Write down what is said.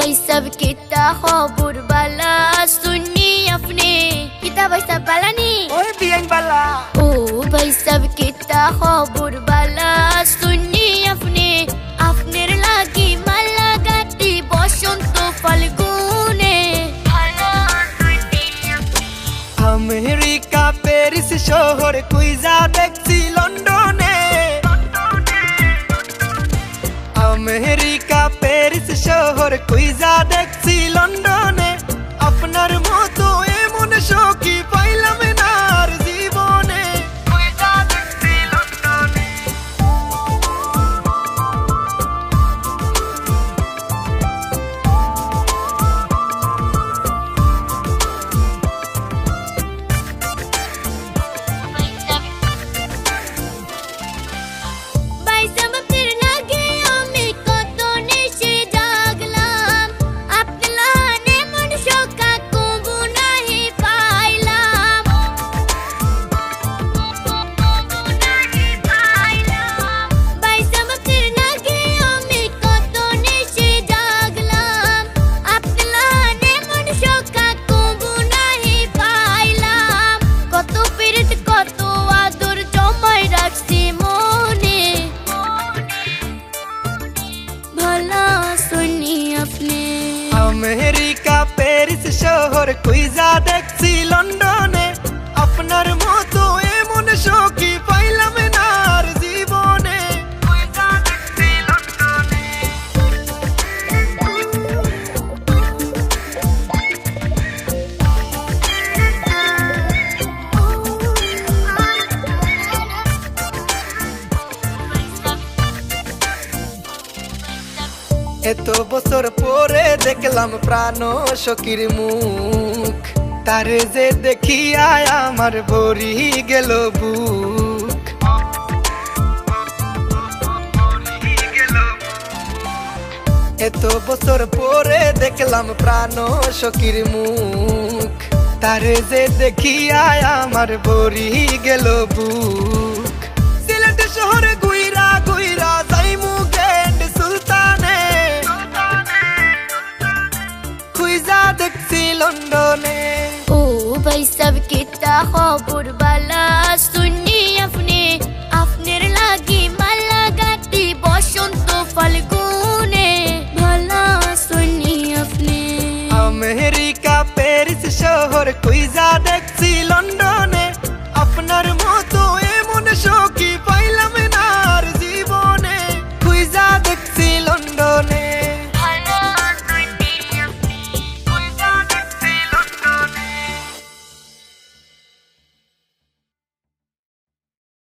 পাইসাব কিতা খবর বালা শুনি আপনি কিতা পাইসাব বালানি ওই বিয়ান বালা ও পাইসাব কিতা খবর বালা শুনি আপনি আপনার লাগি মালা গাটি বসন্ত ফাল্গুনে আমেরিকা প্যারিস শহর কুইজা দেখছি লন্ডন শহর কুইজা দেখছি লন্ডনে। আমেরিকা প্যারিস শহর কুইজা দেখছি এত বছর পরে দেখলাম প্রাণ সখীর মুখ। তারে যে দেখিয়া আমার ভরি গেল বুক। এত বছর পরে দেখলাম প্রাণ সখীর মুখ। তারে যে দেখিয়া আমার ভরি গেল বুক। খুইজা দেখছি লন্ডনে। ও ভাই সব কিতা খবর বালা